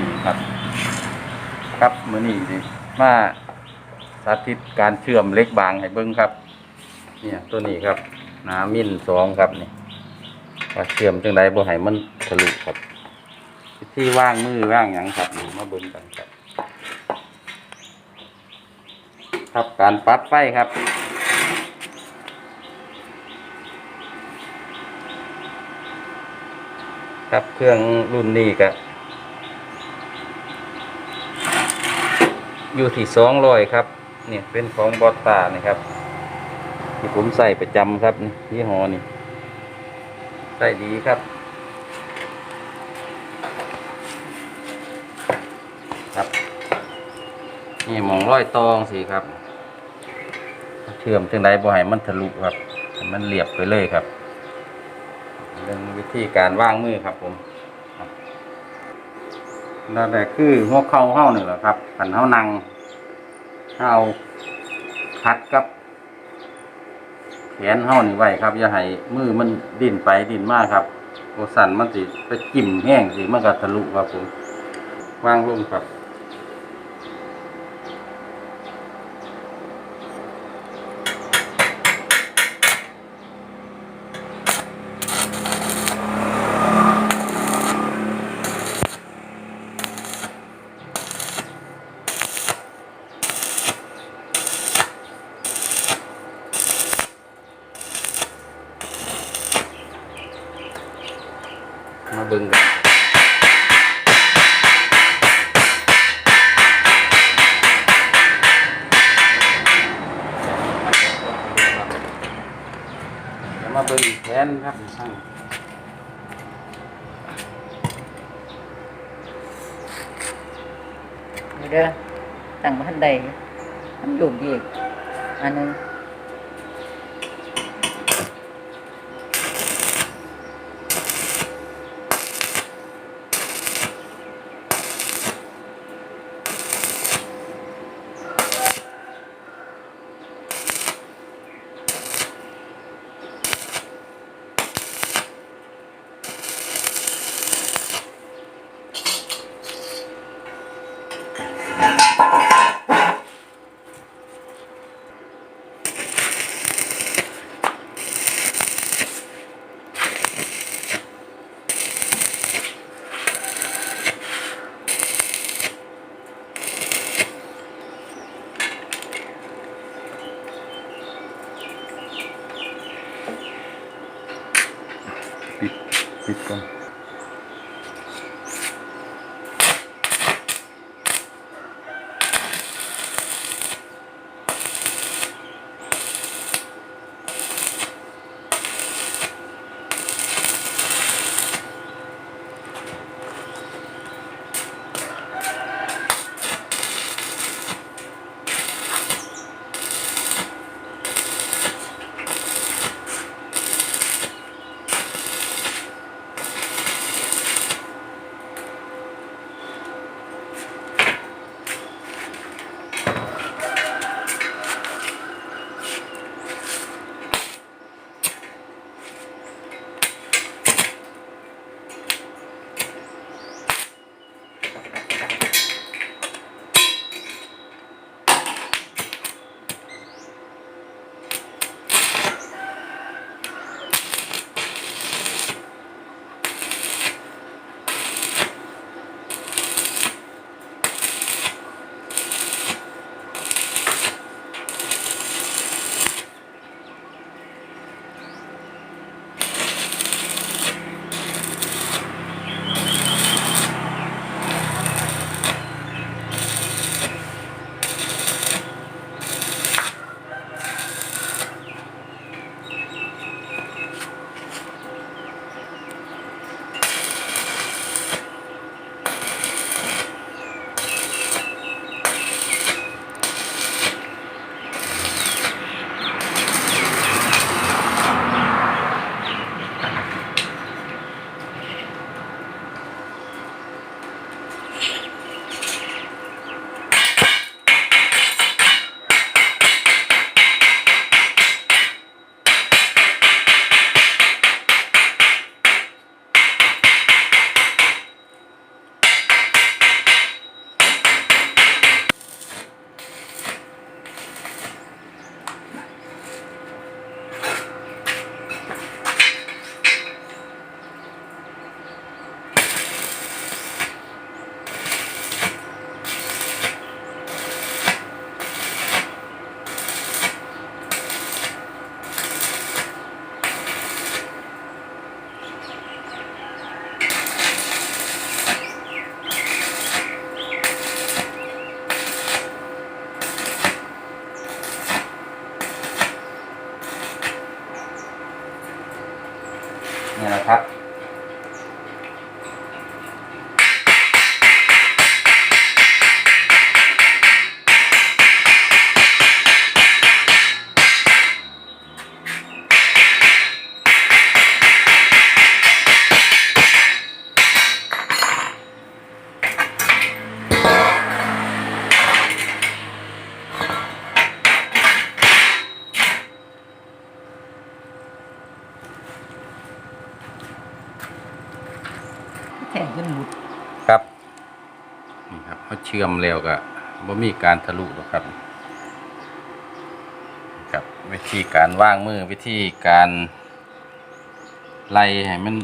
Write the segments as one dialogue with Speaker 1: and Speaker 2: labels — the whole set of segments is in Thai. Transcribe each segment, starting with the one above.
Speaker 1: ดีครับ ครับมื้อนี้สิมาสาธิตการเชื่อมเล็กบางให้เบิ่งครับ เนี่ยตัวนี้ครับหนามิ้นสองครับนี่ว่าเชื่อมจังไดบ่ให้มันทะลุครับวิธีว่างมือว่างหยังครับนี่มาเบิ่งกันครับ ครับการปลั๊กไฟครับครับเครื่องรุ่นนี้ก็ อยู่ที่สองร้อยครับเนี่ยเป็นของบอสตานี่ครับ ที่ผมใส่ประจำครับนี่ยี่ห้อนี่ใส่ดีครับครับ นี่หมองร้อยตองสิครับ เชื่อมจังไดบ่ให้มันทะลุครับ มันเรียบไปเลยครับเรื่องวิธีการว่างมือครับผม นั่นแหละคือหัวเข่าเฮ้านี่แหละครับขันเฮ้านั่งเฮ้าพัดกับ แขนเฮ้านี่ไว้ครับ อย่าให้มือมันดิ่นไปดิ่นมากครับโอสันมันสิไปจิ้มแห้งสิมันก็ทะลุครับผมวางลงครับ มาเบิ่งกันเดี๋ยวมาเบิ่งแขนครับช่าง
Speaker 2: นี่เด้อตั้งมาทันใดมันอยู่อีกอันหนึง
Speaker 1: ปิ เชื่อมแล้วก็บ่มีการทะลุหรอกครับครับวิธีการว่างมือวิธีการไล่ให้มัน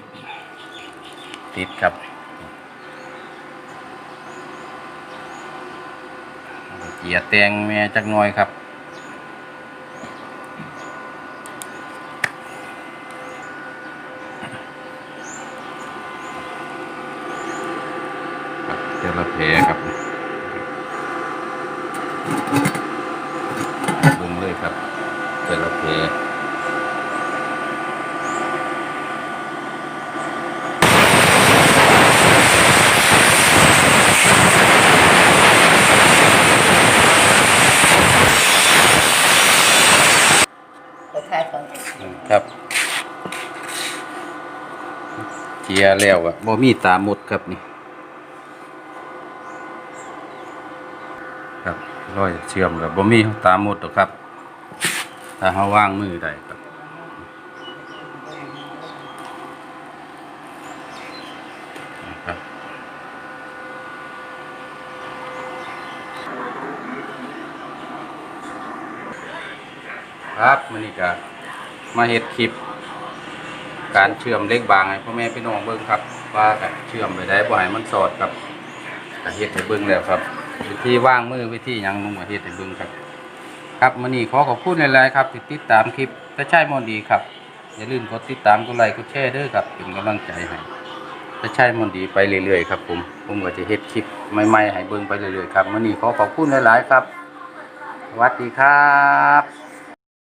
Speaker 1: ติดครับเกียร์แตงแม่จักน้อยครับเจละแผลครับเบิ่งเลยครับเจละแผล
Speaker 2: ไปทายฟัง
Speaker 1: ครับเจียร์แล้วอะบ่มีตาหมดครับนี่ ครับร้อยเชื่อมกับบ่มีตาหมดหรอกครับ ถ้าเฮาว่างมือได้ครับครับครับมื้อนี้ก็มาเฮ็ดคลิป การเชื่อมเล็กบางให้พ่อแม่พี่น้องเบิ่งครับว่าก็เชื่อมไปได้บ่ให้มันสอดครับเฮ็ดให้เบิ่งแล้วครับ วิธีว่างมือวิธีหยังนุ่มเฮ็ดให้เบิ่งครับ ครับมื้อนี้ขอขอบคุณหลายๆครับที่ติดตามคลิปกระชายมอนดีครับ อย่าลืมกดติดตามกดไลค์กดแชร์เด้อครับเป็นกำลังใจให้กระชายมอนดีไปเรื่อยๆครับผมผมก็จะเฮ็ดคลิปใหม่ๆให้เบิ่งไปเรื่อยๆครับมื้อนี้ขอขอบคุณหลายๆครับสวัสดีครับ